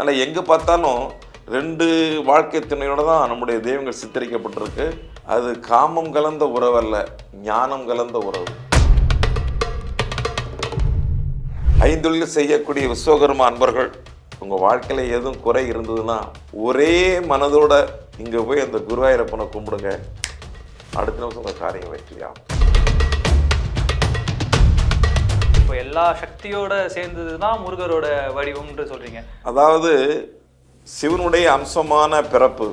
ஆனால் எங்கே பார்த்தாலும் ரெண்டு வாழ்க்கை துணையோடு தான் நம்முடைய தெய்வங்கள் சித்தரிக்கப்பட்டிருக்கு. அது காமம் கலந்த உறவல்ல ஞானம் கலந்த உறவு. ஐந்தொழில் செய்யக்கூடிய விஸ்வகர்மா அன்பர்கள் உங்கள் வாழ்க்கையில் எதுவும் குறை இருந்ததுன்னா ஒரே மனதோட இங்கே போய் அந்த குருவாயிரப்பனை கும்பிடுங்க. அடுத்த நிமிஷம் உங்கள் காரியம் வெற்றியாகும். இப்போ எல்லா சக்தியோட சேர்ந்தது தான் முருகரோட வடிவம்ன்று சொல்றீங்க. அதாவது சிவனுடைய அம்சமான பிறப்பு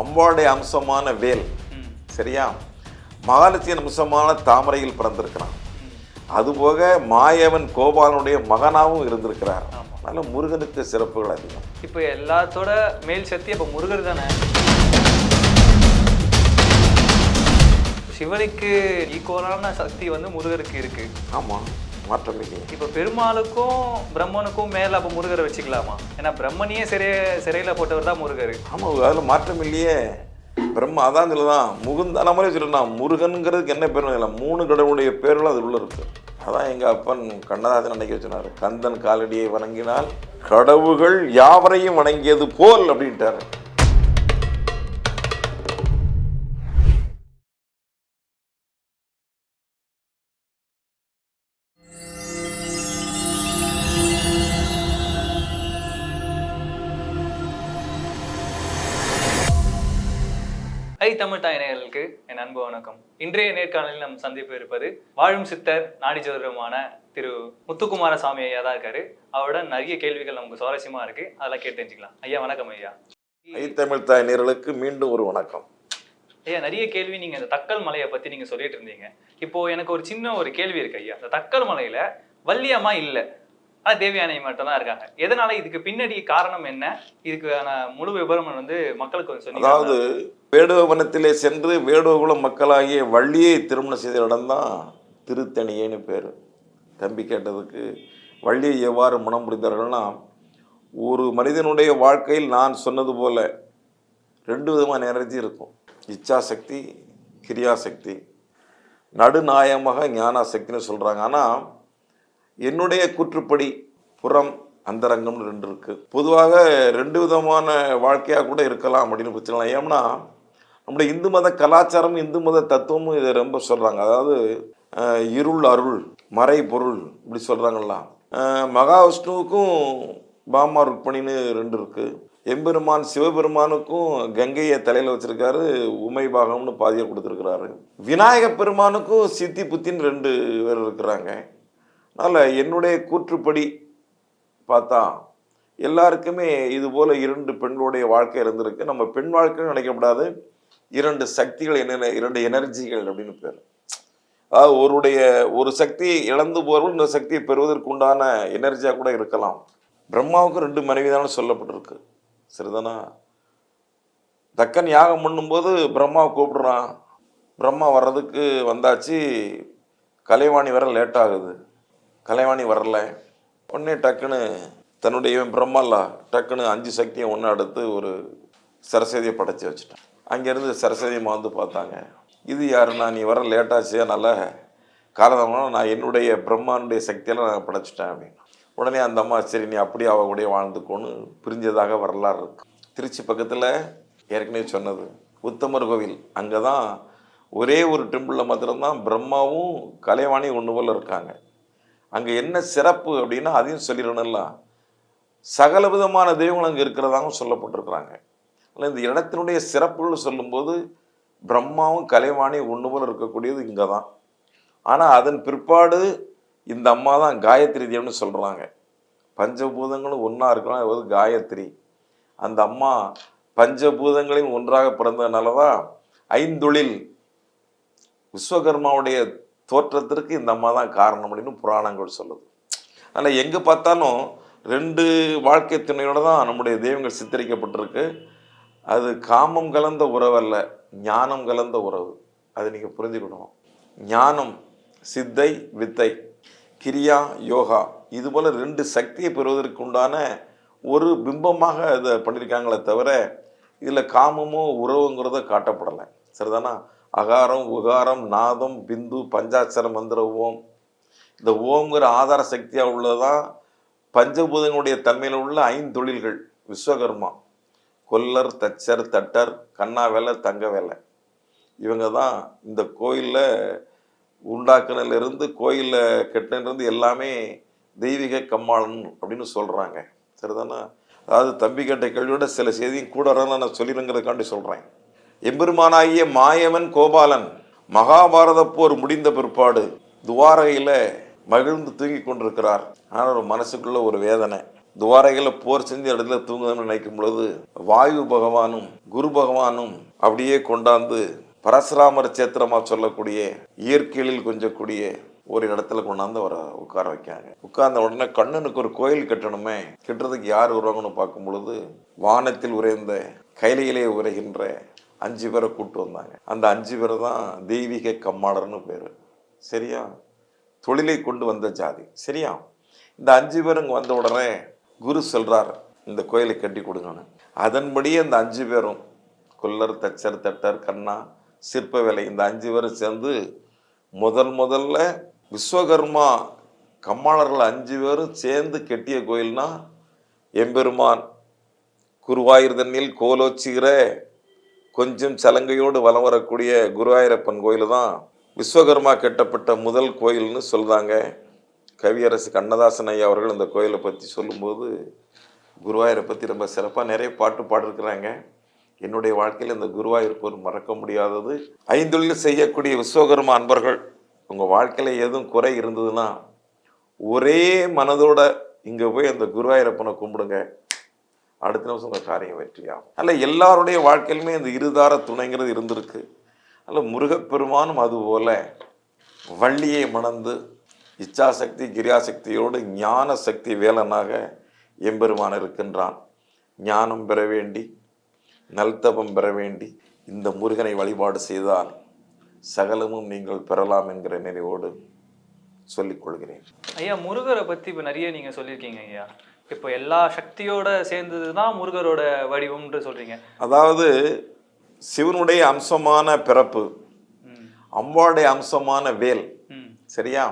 அம்பாளுடைய அம்சமான வேல் சரியா? மகாலட்சுமி அம்சமான தாமரையில் பிறந்திருக்கிறான். அதுபோக மாயவன் கோபாலனுடைய மகனாகவும் இருந்திருக்கிறார். அதனால முருகனுக்கு சிறப்புகள் அதிகம். இப்போ எல்லாத்தோட மேல் சக்தி அப்போ முருகர் தானே? சிவனுக்கு ஈக்குவலான சக்தி வந்து முருகருக்கு இருக்கு. ஆமாம் மாற்றம் இல்லையே இப்போ பெருமாளுக்கும் பிரம்மனுக்கும் மேல அப்போ முருகரை வச்சுக்கலாமா? ஏன்னா பிரம்மனையே சிறைய சிறையில போட்டவர் தான் முருகர். ஆமாம் அதில் மாற்றம் இல்லையே. பிரம்ம அதான் சொல்லலாம் முகுந்த நம்மளே சொல்லலாம் முருகனுங்கிறதுக்கு என்ன பேர் இல்லை மூணு கடவுளுடைய பேர்களும் அது உள்ள இருக்கு. அதான் எங்கள் அப்பன் கண்ணதாசன் அன்னைக்கு சொன்னார் கந்தன் காலடியை வணங்கினால் கடவுள்கள் யாவரையும் வணங்கியது போல் அப்படின்ட்டாரு. தமிழ் தாயினர்களுக்கு என் அன்பு வணக்கம். இன்றைய நேர்காணலில் நம் சந்திப்பு இருப்பது வாழும் சித்தர் நாடி திரு முத்துக்குமார சாமி ஐயா தான் இருக்காரு. அவரோட நிறைய கேள்விகள் நமக்கு சுவாரஸ்யமா இருக்கு. அதெல்லாம் கேட்டு தெரிஞ்சுக்கலாம். ஐயா வணக்கம் ஐயா. ஐத்தமிழ் தாய் மீண்டும் ஒரு வணக்கம். ஐயா நிறைய கேள்வி நீங்க இந்த தக்கல் மலையை பத்தி நீங்க சொல்லிட்டு இருந்தீங்க. இப்போ எனக்கு ஒரு சின்ன ஒரு கேள்வி இருக்கு ஐயா. இந்த தக்கல் மலையில வள்ளியம்மா இல்ல. ஆனா தேவியானை மட்டும் தான் இருக்காங்க. எதனால இதுக்கு பின்னாடி காரணம் என்ன? இதுக்கான முழு விவரம் வந்து மக்களுக்கு சொன்னீங்க. அதாவது வேடுவனத்திலே சென்று வேடுவகுல மக்களாகிய வள்ளியை திருமணம் செய்த இடம்தான் திருத்தணியேன்னு பேர். தம்பி கேட்டதுக்கு வள்ளியை எவ்வாறு மனம் முடிந்தார்கள்னா ஒரு மனிதனுடைய வாழ்க்கையில் நான் சொன்னது போல ரெண்டு விதமான எனர்ஜி இருக்கும். இச்சாசக்தி கிரியாசக்தி. நடுநாயமாக ஞானாசக்தின்னு சொல்கிறாங்க ஆனால் என்னுடைய கூற்றுப்படி புறம் அந்தரங்கம்னு ரெண்டு இருக்குது பொதுவாக ரெண்டு விதமான வாழ்க்கையாக கூட இருக்கலாம் அப்படின்னு பிரச்சனை ஏன்னா நம்முடைய இந்து மத கலாச்சாரம் இந்து மத தத்துவமும் இதை ரொம்ப சொல்கிறாங்க அதாவது இருள் அருள் மறை பொருள் இப்படி சொல்கிறாங்கல்ல மகாவிஷ்ணுவுக்கும் பாமா ருக்மணின்னு ரெண்டு இருக்குது எம்பெருமான் சிவபெருமானுக்கும் கங்கையை தலையில் வச்சிருக்காரு உமை பாகம்னு பாதியை கொடுத்துருக்கிறாரு. விநாயக பெருமானுக்கும் சித்தி புத்தின்னு ரெண்டு பேர் இருக்கிறாங்க. அதனால் என்னுடைய கூற்றுப்படி பார்த்தா எல்லாருக்குமே இது போல் இரண்டு பெண்களுடைய வாழ்க்கை இருந்திருக்கு. நம்ம பெண் வாழ்க்கைன்னு நினைக்கக்கூடாது இரண்டு சக்திகள் என்னென்ன இரண்டு எனர்ஜிகள் அப்படின்னு பேர். அதாவது ஒருடைய ஒரு சக்தி இழந்து போகிறவர்கள் இந்த சக்தியை பெறுவதற்கு உண்டான எனர்ஜியாக கூட இருக்கலாம். பிரம்மாவுக்கு ரெண்டு மனைவி தானே சொல்லப்பட்டிருக்கு. சரிதானா? தக்கன் யாகம் பண்ணும்போது பிரம்மாவை கூப்பிடுறான். பிரம்மா வர்றதுக்கு வந்தாச்சு. கலைவாணி வர லேட் ஆகுது. கலைவாணி வரல. உடனே டக்குன்னு தன்னுடைய இவன் பிரம்மாலா டக்குன்னு அஞ்சு சக்தியை ஒன்று அடுத்து ஒரு சரஸ்வதியை படைச்சி வச்சுட்டான். அங்கேருந்து சரஸ்வதி மாந்து வந்து பார்த்தாங்க. இது யாருன்னா நீ வர லேட்டாச்சு நல்லா காரணமாக நான் என்னுடைய பிரம்மானுடைய சக்தியெல்லாம் நான் படைச்சிட்டேன் அப்படின்னு. உடனே அந்த அம்மா சரி நீ அப்படியே அவ கூட வாழ்ந்துக்கோன்னு பிரிஞ்சதாக வரலாறு இருக்கு. திருச்சி பக்கத்தில் ஏற்கனவே சொன்னது உத்தமர் கோவில். அங்கே தான் ஒரே ஒரு டெம்பிளில் மாத்திரம்தான் பிரம்மாவும் கலைவாணி ஒன்று போல இருக்காங்க. அங்கே என்ன சிறப்பு அப்படின்னா அதையும் சொல்லிடணும்ல சகல விதமான தெய்வங்கள் அங்கே இருக்கிறதாகவும் சொல்லப்பட்டிருக்கிறாங்க. அதில் இந்த இடத்தினுடைய சிறப்புகள் சொல்லும்போது பிரம்மாவும் கலைவாணியும் ஒன்று போல இருக்கக்கூடியது இங்கே தான் ஆனால் அதன் பிற்பாடு இந்த அம்மா தான் காயத்ரி தேவன்னு சொல்கிறாங்க பஞ்சபூதங்களும் ஒன்றா இருக்கலாம் அது காயத்ரி. அந்த அம்மா பஞ்சபூதங்களையும் ஒன்றாக பிறந்ததுனால தான் ஐந்தொழில் விஸ்வகர்மாவுடைய தோற்றத்திற்கு இந்த அம்மா தான் காரணம் அப்படின்னு புராணங்கள் சொல்லுது. ஆனால் எங்கே பார்த்தாலும் ரெண்டு வாழ்க்கை துணையோடு தான் நம்முடைய தெய்வங்கள் சித்தரிக்கப்பட்டிருக்கு. அது காமம் கலந்த உறவு அல்ல ஞானம் கலந்த உறவு. அதை நீங்கள் புரிஞ்சுக்கணும். ஞானம் சித்தை வித்தை கிரியா யோகா இது போல் ரெண்டு சக்தியை பெறுவதற்கு உண்டான ஒரு பிம்பமாக இதை பண்ணியிருக்காங்களே தவிர இதில் காமமோ உறவுங்கிறத காட்டப்படலை. சரிதானா? அகாரம் உகாரம் நாதம் பிந்து பஞ்சாட்சர மந்திர ஓம். இந்த ஓம்ங்கிற ஆதார சக்தியாக உள்ளதான் பஞ்சபூதங்களுடைய தன்மையில் உள்ள ஐந்தொழில்கள் விஸ்வகர்மா. கொல்லர் தச்சர் தட்டர் கண்ணா வேலை தங்க வேலை. இவங்க தான் இந்த கோயிலில் உண்டாக்குனிலிருந்து கோயிலில் கட்டினிருந்து எல்லாமே தெய்வீக கம்மாளன் அப்படின்னு சொல்கிறாங்க சரிதானா? அதாவது தம்பி கேட்ட கேள்வியோட சில செய்தியும் கூட நான் சொல்லிடுங்கிறதுக்காண்டி சொல்கிறேன் எம்பெருமானாகிய மாயவன் கோபாலன் மகாபாரத போர் முடிந்த பிற்பாடு துவாரகையில் மகிழ்ந்து தூங்கி கொண்டிருக்கிறார். ஆனால் ஒரு மனசுக்குள்ள ஒரு வேதனை. துவாரைகளில் போர் செஞ்ச இடத்துல தூங்குதுன்னு நினைக்கும் பொழுது வாயு பகவானும் குரு பகவானும் அப்படியே கொண்டாந்து பரசுராமர் சேத்திரமா சொல்லக்கூடிய இயற்கையில் கொஞ்சக்கூடிய ஒரு இடத்துல கொண்டாந்து அவரை உட்கார வைக்காங்க உட்கார்ந்த உடனே கண்ணனுக்கு ஒரு கோயில் கட்டணுமே கட்டுறதுக்கு யார் வருவாங்கன்னு பார்க்கும் பொழுது வானத்தில் உறைந்த கைலையிலே உரைகின்ற அஞ்சு பேரை கூட்டு வந்தாங்க. அந்த அஞ்சு பேர் தான் தெய்வீக கம்மாளர்னு பேர். சரியா? தொழிலை கொண்டு வந்த ஜாதி. சரியா? இந்த அஞ்சு பேர் இங்கே வந்த உடனே குரு சொல்கிறார் இந்த கோயிலை கட்டி கொடுங்கன்னு. அதன்படியே இந்த அஞ்சு பேரும் கொல்லர் தச்சர் தட்டர் கண்ணா சிற்ப வேலை இந்த அஞ்சு பேரும் சேர்ந்து முதல் முதல்ல விஸ்வகர்மா கம்மாளர்கள் அஞ்சு பேரும் சேர்ந்து கெட்டிய கோயில்னா எம்பெருமான் குருவாயூர் தண்ணில் கோலோச்சுகிற கொஞ்சம் சலங்கையோடு வலம் வரக்கூடிய குருவாயூரப்பன் கோயில் தான் விஸ்வகர்மா கட்டப்பட்ட முதல் கோயில்னு சொல்கிறாங்க கவியரசு கண்ணதாசன் ஐயா அவர்கள் அந்த கோயிலை பற்றி சொல்லும்போது குருவாயூரை பற்றி ரொம்ப சிறப்பாக நிறைய பாட்டு பாடிருக்கிறாங்க. என்னுடைய வாழ்க்கையில் இந்த குருவாயூர் போர் மறக்க முடியாதது. ஐந்தொழில் செய்யக்கூடிய விஸ்வகர்மா அன்பர்கள் உங்கள் வாழ்க்கையில் எதுவும் குறை இருந்ததுன்னா ஒரே மனதோட இங்கே போய் அந்த குருவாயூரப்பனை கும்பிடுங்க. அடுத்த நிமிஷம் உங்கள் காரியம் வெற்றியாகும் அல்ல எல்லாருடைய வாழ்க்கையிலுமே இந்த இருதார துணைங்கிறது இருந்திருக்கு. அல்ல முருகப்பெருமானும் அதுபோல் வள்ளியை மணந்து இச்சாசக்தி கிரியாசக்தியோடு ஞான சக்தி வேலனாக எம்பெருமான் இருக்கின்றான். ஞானம் பெற வேண்டி நல்தபம் பெற வேண்டி இந்த முருகனை வழிபாடு செய்தால் சகலமும் நீங்கள் பெறலாம் என்கிற நினைவோடு சொல்லிக் கொள்கிறேன். ஐயா முருகரை பத்தி இப்ப நிறைய நீங்க சொல்லியிருக்கீங்க ஐயா. இப்போ எல்லா சக்தியோட சேர்ந்தது தான் முருகரோட வடிவம்ன்று சொல்றீங்க. அதாவது சிவனுடைய அம்சமான பிறப்பு ம். அம்பாளுடைய அம்சமான வேல் சரியா?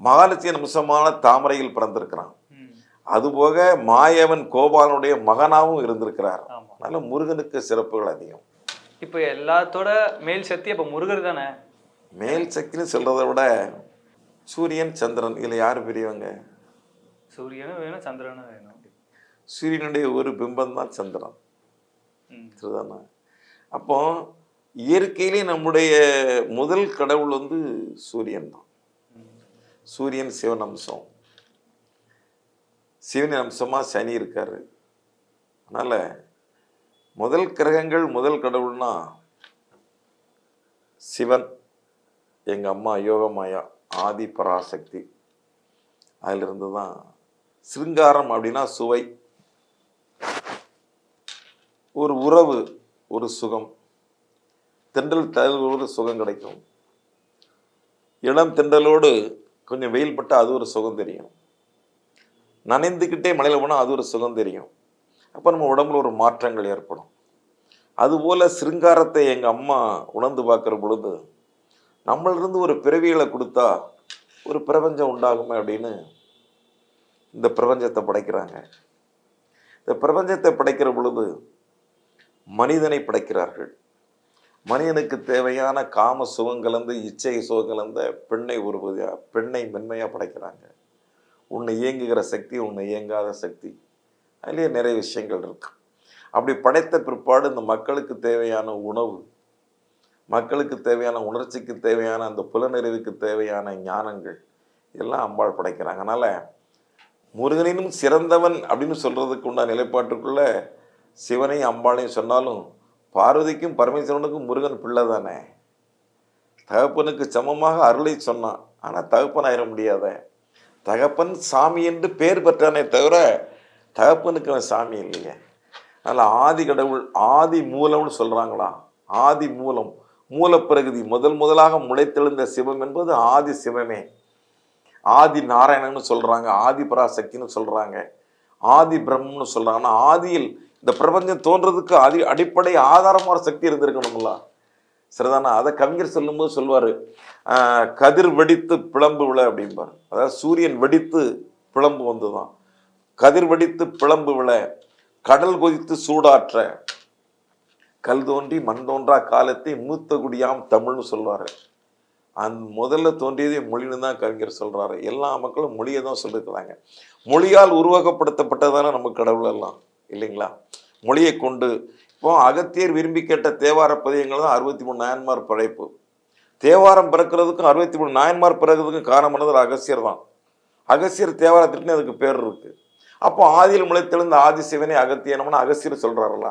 மகாலட்சுமி அம்சமான தாமரையில் பிறந்திருக்கிறான். அதுபோக மாயவன் கோபாலனுடைய மகனாகவும் இருந்திருக்கிறார். அதனால முருகனுக்கு சிறப்புகள் அதிகம். இப்போ எல்லாத்தோட மேல் சக்தி அப்போ முருகர் தானே? மேல் சக்தின்னு சொல்றதை விட சூரியன் சந்திரன் இதில் யார் பெரியவங்க? சூரியனும் வேணும் சந்திரனும் வேணும். சூரியனுடைய ஒரு பிம்பம் தான் சந்திரன். சரிதானே? அப்போ இயற்கையிலே நம்முடைய முதல் கடவுள் வந்து சூரியன் தான். சூரியன் சிவன் அம்சம். சிவனின் அம்சமாக சனி இருக்கார். அதனால் முதல் கிரகங்கள் முதல் கடவுள்னா சிவன் எங்கள் அம்மா யோகமாயா ஆதி பராசக்தி. அதிலிருந்து தான் சிருங்காரம் அப்படின்னா சுவை. ஒரு உறவு ஒரு சுகம். தென்றல் தழுவோடு சுகம் கிடைக்கும். இளம் தென்றலோடு கொஞ்சம் வெயில் பட்டால் அது ஒரு சுகம் தெரியும். நனைந்துக்கிட்டே மலையில் போனால் அது ஒரு சுகம் தெரியும். அப்போ நம்ம உடம்புல ஒரு மாற்றங்கள் ஏற்படும். அதுபோல் சிருங்காரத்தை எங்கள் அம்மா உணர்ந்து பார்க்குற பொழுது நம்மளிருந்து ஒரு பிறவிகளை கொடுத்தா ஒரு பிரபஞ்சம் உண்டாகுமே அப்படின்னு இந்த பிரபஞ்சத்தை படைக்கிறாங்க. இந்த பிரபஞ்சத்தை படைக்கிற பொழுது மனிதனை படைக்கிறார்கள். மனிதனுக்கு தேவையான காம சுகம் கலந்து இச்சை சுகம் கலந்த பெண்ணை உருவதியாக பெண்ணை மென்மையாக படைக்கிறாங்க. உன்னை இயங்குகிற சக்தி உன்னை இயங்காத சக்தி. அதிலே நிறைய விஷயங்கள் இருக்கு. அப்படி படைத்த பிற்பாடு இந்த மக்களுக்கு தேவையான உணவு மக்களுக்கு தேவையான உணர்ச்சிக்கு தேவையான அந்த புலநிறைவுக்கு தேவையான ஞானங்கள் எல்லாம் அம்பாள் படைக்கிறாங்க. அதனால் முருகனினும் சிறந்தவன் அப்படின்னு சொல்கிறதுக்கு உண்டான நிலைப்பாட்டுக்குள்ளே சிவனையும் அம்பாளையும் சொன்னாலும் பார்வதிக்கும் பரமேஸ்வரனுக்கும் முருகன் பிள்ளை தானே? தகப்பனுக்கு சமமாக அருளை சொன்னான். ஆனால் தகப்பன் ஆயிட முடியாத. தகப்பன் சாமி என்று பேர் பெற்றானே தவிர தகப்பனுக்கு அவன் சாமி இல்லையே. அதனால் ஆதி கடவுள் ஆதி மூலம்னு சொல்கிறாங்களா ஆதி மூலம். மூலப்பிரகதி முதல் முதலாக முளைத்தெழுந்த சிவம் என்பது ஆதி சிவமே. ஆதி நாராயணன்னு சொல்கிறாங்க ஆதி பராசக்தின்னு சொல்கிறாங்க ஆதி பிரம்மன்னு சொல்கிறாங்கன்னா ஆதியில் இந்த பிரபஞ்சம் தோன்றதுக்கு அடி அடிப்படை ஆதாரமான சக்தி இருந்திருக்கணும்ல சரிதானா? அதை கவிஞர் சொல்லும்போது சொல்வார் ஆஹ், கதிர் வெடித்து பிளம்பு விழ அப்படிம்பார். அதாவது சூரியன் வெடித்து பிளம்பு வந்துதான். கதிர் வெடித்து பிளம்பு விழ கடல் கொதித்து சூடாற்ற. கல் தோன்றி மண் தோன்றா காலத்தை மூத்த குடியாம் தமிழ்னு சொல்வார். அந் முதல்ல தோன்றியதே மொழின்னு தான் கவிஞர் சொல்றாரு. எல்லா மக்களும் மொழியை தான் சொல்லியிருக்கிறாங்க. மொழியால் உருவாக்கப்படுத்தப்பட்டதான நம்ம கடவுள் எல்லாம் இல்லைங்களா? மொழியை கொண்டு இப்போ அகத்தியர் விரும்பி கேட்ட தேவார பதியங்கள் தான் அறுபத்தி மூணு நாயன்மார் படைப்பு. தேவாரம் பிறக்கிறதுக்கும் அறுபத்தி மூணு நாயன்மார் பிறகுறதுக்கும் காரணமானது அகசியர் தான். அகசியர் தேவாரத்திற்குன்னு அதுக்கு பேர் இருக்கு. அப்போ ஆதியில் முளைத்தெழுந்த ஆதிசிவனை அகத்தியனம்னு அகசியர் சொல்றாருல்ல.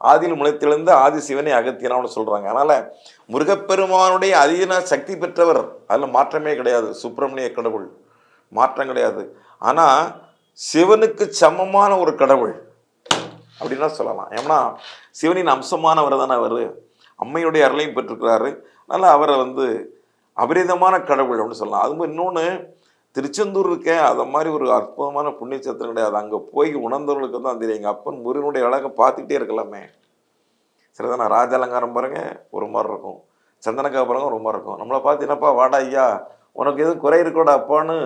ஆதியில் முளைத்தெழுந்த ஆதிசிவனை அகத்தியனம்னு சொல்றாங்க. அதனால முருகப்பெருமானுடைய அதீன சக்தி பெற்றவர். அதில் மாற்றமே கிடையாது. சுப்பிரமணிய கடவுள். மாற்றம் கிடையாது. ஆனால் சிவனுக்கு சமமான ஒரு கடவுள் அப்படின்னா சொல்லலாம். ஏன்னா சிவனின் அம்சமானவர் தானே அவர். அம்மையுடைய அருளையும் பெற்றிருக்கிறாரு. அதனால் அவரை வந்து அபரிதமான கடவுள் அப்படின்னு சொல்லலாம். அது மாதிரி இன்னொன்று திருச்செந்தூர் இருக்கேன் அதை மாதிரி ஒரு அற்புதமான புண்ணிய சத்திரம் கிடையாது. அங்கே போய் உணர்ந்தவர்களுக்கு தான் தெரியும். எங்கள் அப்பன் முருகனுடைய அழகை பார்த்துக்கிட்டே இருக்கலாமே. சரிதானே ராஜ அலங்காரம் பாருங்க ஒரு மாதிரி இருக்கும். சந்தனக்கா பாருங்க ஒரு மாதிரி இருக்கும். நம்மளை பார்த்து என்னப்பா வாடா ஐயா உனக்கு எதுவும் குறை இருக்கோட அப்பான்னு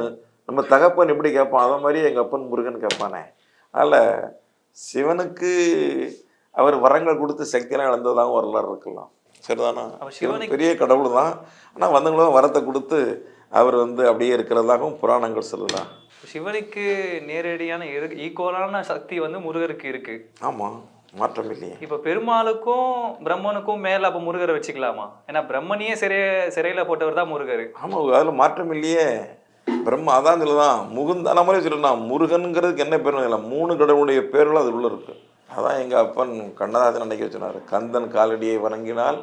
நம்ம தகப்பன் எப்படி கேட்பான்? அதை மாதிரி எங்கள் அப்பன் முருகன் கேட்பானே. அதனால் சிவனுக்கு அவர் வரங்கள் கொடுத்து சக்தியெல்லாம் இழந்ததாகவும் வரலாறு இருக்கலாம். சரிதானா? சிவன் சிவனுக்கு- பெரிய கடவுள் தான் ஆனால் வந்தவங்களும் வரத்தை கொடுத்து அவர் வந்து அப்படியே இருக்கிறதாகவும் புராணங்கள் சொல்லலாம் சிவனுக்கு நேரடியான ஈக்குவலான சக்தி வந்து முருகருக்கு இருக்கு. ஆமாம் மாற்றம் இல்லையே. இப்ப பெருமாளுக்கும் பிரம்மனுக்கும் மேல அப்ப முருகரை வச்சுக்கலாமா? ஏன்னா பிரம்மனையே சிறைய சிறையில போட்டவர் தான் முருகர். ஆமாம் அதில் மாற்றம் இல்லையே. பிரம்ம அதான் சொல்லலாம் முகுந்தான மாதிரி சொல்லலாம் முருகனுங்கிறதுக்கு என்ன பேர் இல்லை மூணு கடவுளுடைய பேர்களும் அது உள்ள இருக்கு. அதான் எங்கள் அப்பன் கண்ணதாசன் அன்னைக்கு சொன்னார் கந்தன் காலடியை வணங்கினால்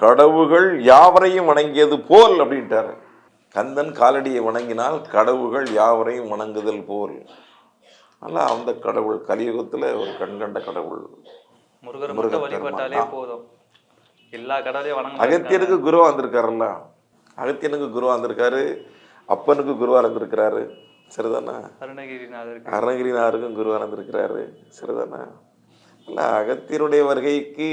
கடவுகள் யாவரையும் வணங்கியது போல் அப்படின்ட்டாரு. கந்தன் காலடியை வணங்கினால் கடவுள்கள் யாவரையும் வணங்குதல் போல். ஆனால் அந்த கடவுள் கலியுகத்தில் ஒரு கண்கண்ட கடவுள். முருகர் வழிபட்டாலே. போதும். எல்லா கடவுளையும் வணங்க அகத்தியனுக்கு குருவா வந்திருக்காருல்ல. அகத்தியனுக்கு குருவா வந்திருக்காரு. அப்பனுக்கு குருவா இருந்திருக்கிறாரு சரிதானே? அருணகிரிநாதருக்கு. அருணகிரிநாதருக்கும் குருவா இருந்திருக்கிறாரு சரிதானே? இல்ல அகத்தியருடைய வருகைக்கு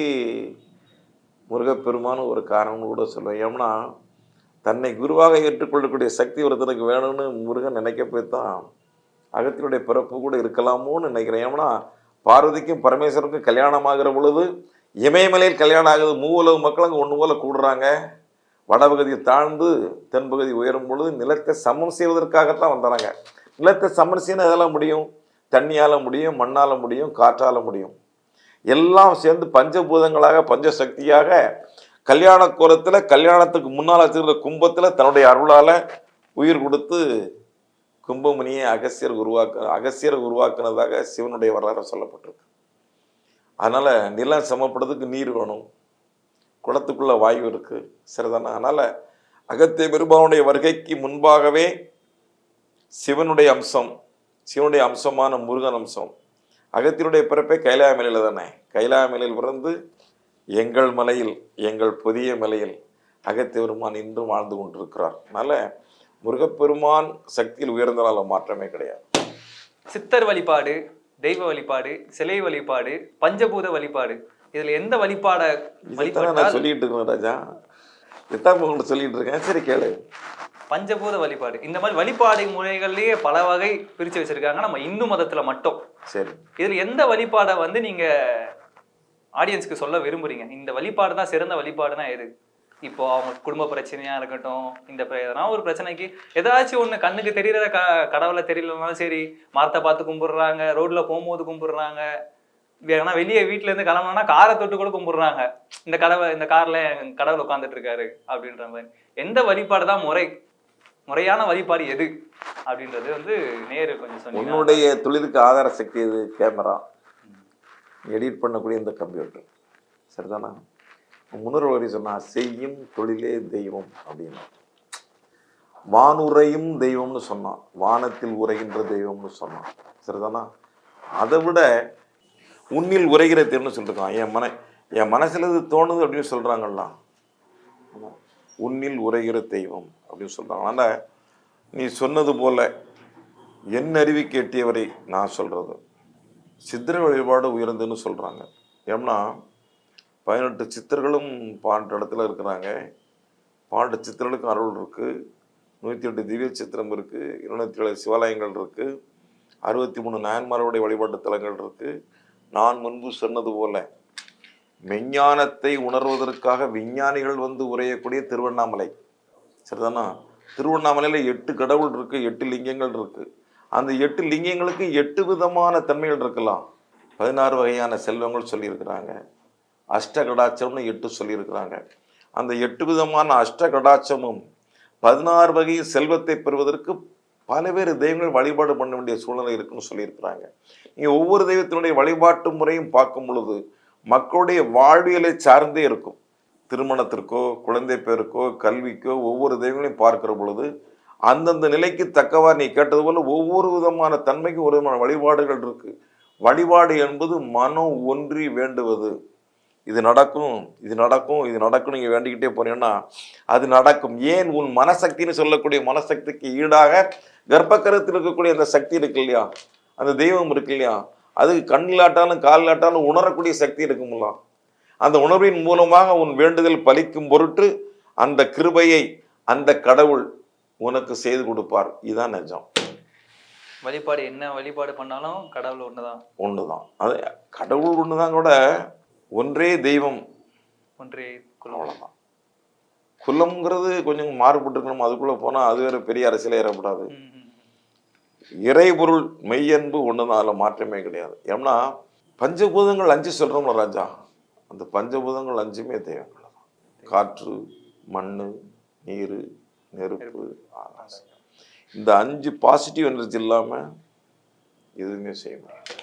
முருகப்பெருமான் ஒரு காரணம்னு கூட சொல்லுவேன். ஏன்னா தன்னை குருவாக ஏற்றுக்கொள்ளக்கூடிய சக்தி ஒருத்தனுக்கு வேணும்னு முருகன் நினைக்க போய் தான் அகத்தியருடைய பிறப்பு கூட இருக்கலாமோன்னு நினைக்கிறேன். ஏன்னா பார்வதிக்கும் பரமேஸ்வருக்கும் கல்யாணம் ஆகிற பொழுது இமயமலையில் கல்யாணம் ஆகுது. மூவுலக மக்கள் அங்கே ஒன்று போல கூடுறாங்க. வடபகுதி தாழ்ந்து தென்பகுதி உயரும் பொழுது நிலத்தை சமம் செய்வதற்காகத்தான் வந்தாங்க. நிலத்தை சமன் செய்யணும் எதெல்லாம் முடியும்? தண்ணியால் முடியும் மண்ணால் முடியும் காற்றால் முடியும். எல்லாம் சேர்ந்து பஞ்சபூதங்களாக பஞ்சசக்தியாக கல்யாண கோலத்தில் கல்யாணத்துக்கு முன்னால் வச்சிருக்கிற கும்பத்தில் தன்னுடைய அருளால் உயிர் கொடுத்து கும்பமுனியை அகசியர் உருவாக்க அகசியர் உருவாக்குனதாக சிவனுடைய வரலாறு சொல்லப்பட்டிருக்கு. அதனால் நிலம் சமப்படுறதுக்கு நீர் வேணும். குளத்துக்குள்ளே வாயு இருக்குது சரிதானே அதனால் அகத்திய பெருமானுடைய வருகைக்கு முன்பாகவே சிவனுடைய அம்சம் சிவனுடைய அம்சமான முருகன் அம்சம். அகத்தியனுடைய பிறப்பே கைலாய மலையில் தானே? கைலாய மலையில் பிறந்து எங்கள் மலையில் எங்கள் புதிய மலையில் அகத்திய பெருமான் இன்றும் வாழ்ந்து கொண்டிருக்கிறார். அதனால் முருகப்பெருமான் சக்தியில் உயர்ந்தனால மாற்றமே கிடையாது. சித்தர் வழிபாடு தெய்வ வழிபாடு சிலை வழிபாடு பஞ்சபூத வழிபாடு இதுல எந்த வழிபாட நான் சொல்லிட்டு இருக்கேன் ராஜா. சொல்லிட்டு இருக்கேன் சரி கேளு. பஞ்சபூத வழிபாடு. இந்த மாதிரி வழிபாடு முறைகள்லயே பல வகை பிரிச்சு வச்சிருக்காங்க. நம்ம இந்து மதத்துல மட்டும். சரி. இதுல எந்த வழிபாடை வந்து நீங்க ஆடியன்ஸ்க்கு சொல்ல விரும்புறீங்க? இந்த வழிபாடு தான் சிறந்த வழிபாடுனா எது? இப்போ அவங்க குடும்ப பிரச்சனையா இருக்கட்டும் இந்த எதனா ஒரு பிரச்சனைக்கு ஏதாச்சும் ஒண்ணு கண்ணுக்கு தெரியறத க கடவுளை தெரியலனாலும் சரி மரத்தை பார்த்து கும்பிடுறாங்க ரோட்ல போகும்போது கும்பிடுறாங்க வேணா வெளியே வீட்டுல இருந்து கிளம்புனா காரை தொட்டு கூட கும்பிடுறாங்க. இந்த கடவுள் இந்த கார்ல கடவுள் உட்காந்துட்டு இருக்காரு அப்படின்ற மாதிரி. எந்த வழிபாடு தான் முறை? முறையான வழிபாடு எது? அப்படின்றது வந்து நேரு கொஞ்சம் உன்னுடைய தொழிலுக்கு ஆதார சக்தி இது கேமரா. எடிட் பண்ணக்கூடிய இந்த கம்ப்யூட்டர். சரிதானா? முன்னூறு வரி சொன்னா செய்யும் தொழிலே தெய்வம் அப்படின்னா. வானுரையும் தெய்வம்னு சொன்னான். வானத்தில் உரைகின்ற தெய்வம்னு சொன்னான். சரிதானா? அதை விட உன்னில் உரைகிற தெய்வம்னு சொல்லியிருக்கான் என் மன என் மனசில் இது தோணுது அப்படின்னு சொல்றாங்கல்ல உன்னில் உரைகிற தெய்வம் அப்படின்னு சொல்கிறாங்க அதனால் நீ சொன்னது போல் என் அறிவி கேட்டியவரை நான் சொல்கிறது சித்திர வழிபாடு உயர்ந்துன்னு சொல்கிறாங்க ஏன்னா பதினெட்டு சித்தர்களும் பாண்ட இடத்துல இருக்கிறாங்க. பாண்ட சித்தர்களுக்கும் அருள் இருக்குது நூற்றி எட்டு திவ்ய சித்திரம் இருக்குது இருநூத்தி ஏழு சிவாலயங்கள் இருக்குது அறுபத்தி மூணு நாயன்மாரோடைய வழிபாட்டு தலங்கள் இருக்குது நான் முன்பு சொன்னது போல மெஞ்ஞானத்தை உணர்வதற்காக விஞ்ஞானிகள் வந்து உரையக்கூடிய திருவண்ணாமலை. சரிதானா? திருவண்ணாமலையில் எட்டு கடவுள் இருக்கு எட்டு லிங்கங்கள் இருக்கு. அந்த எட்டு லிங்கங்களுக்கு எட்டு விதமான தன்மைகள் இருக்கலாம். பதினாறு வகையான செல்வங்கள் சொல்லியிருக்கிறாங்க. அஷ்டகடாச்சம்னு எட்டு சொல்லியிருக்கிறாங்க. அந்த எட்டு விதமான அஷ்டகடாச்சமும் பதினாறு வகை செல்வத்தை பெறுவதற்கு பல்வேறு தெய்வங்கள் வழிபாடு பண்ண வேண்டிய சூழ்நிலை இருக்குன்னு சொல்லியிருக்கிறாங்க. நீங்கள் ஒவ்வொரு தெய்வத்தினுடைய வழிபாட்டு முறையும் பார்க்கும் பொழுது மக்களுடைய வாழ்வியலை சார்ந்தே இருக்கும். திருமணத்திற்கோ குழந்தை பேருக்கோ கல்விக்கோ ஒவ்வொரு தெய்வங்களையும் பார்க்கிற பொழுது அந்தந்த நிலைக்கு தக்கவா நீ கேட்டது போல ஒவ்வொரு விதமான தன்மைக்கும் ஒரு விதமான வழிபாடுகள் இருக்கு. வழிபாடு என்பது மனம் ஒன்றி வேண்டுவது. இது நடக்கும் இது நடக்கும் இது நடக்கும் நீங்க வேண்டிக்கிட்டே போனீங்கன்னா அது நடக்கும். ஏன் உன் மனசக்தின்னு சொல்லக்கூடிய மனசக்திக்கு ஈடாக கர்ப்பக்கரத்தில் இருக்கக்கூடிய அந்த சக்தி இருக்கு இல்லையா? அந்த தெய்வம் இருக்கு இல்லையா? அது கண்ணிலாட்டாலும் காலிலாட்டாலும் உணரக்கூடிய சக்தி இருக்குங்களா அந்த உணர்வின் மூலமாக உன் வேண்டுதல் பலிக்கும் பொருட்டு அந்த கிருபையை அந்த கடவுள் உனக்கு செய்து கொடுப்பார். இதுதான் நிஜம். வழிபாடு என்ன வழிபாடு பண்ணாலும் கடவுள் ஒண்ணுதான். ஒண்ணுதான். அது கடவுள் ஒண்ணுதான் கூட ஒன்றே தெய்வம். ஒன்றே குலம். அவ்வளவுதான். குலம்ங்கிறது கொஞ்சம் மாறுபட்டுருக்கணும். அதுக்குள்ள போனா அது வேற பெரிய அரசியல ஏறப்படாது. இறைபொருள் மெய்யன்பு ஒண்ணுதான். அதுல மாற்றமே கிடையாது. ஏன்னா பஞ்சபூதங்கள் அஞ்சு சொல்றோம்ல ராஜா. அந்த பஞ்சபூதங்கள் அஞ்சுமே தெய்வங்கள் தான் காற்று மண் நீர் நெருப்பு ஆகாசம். இந்த அஞ்சு பாசிட்டிவ் எனர்ஜி இல்லாம எதுவுமே செய்ய முடியாது.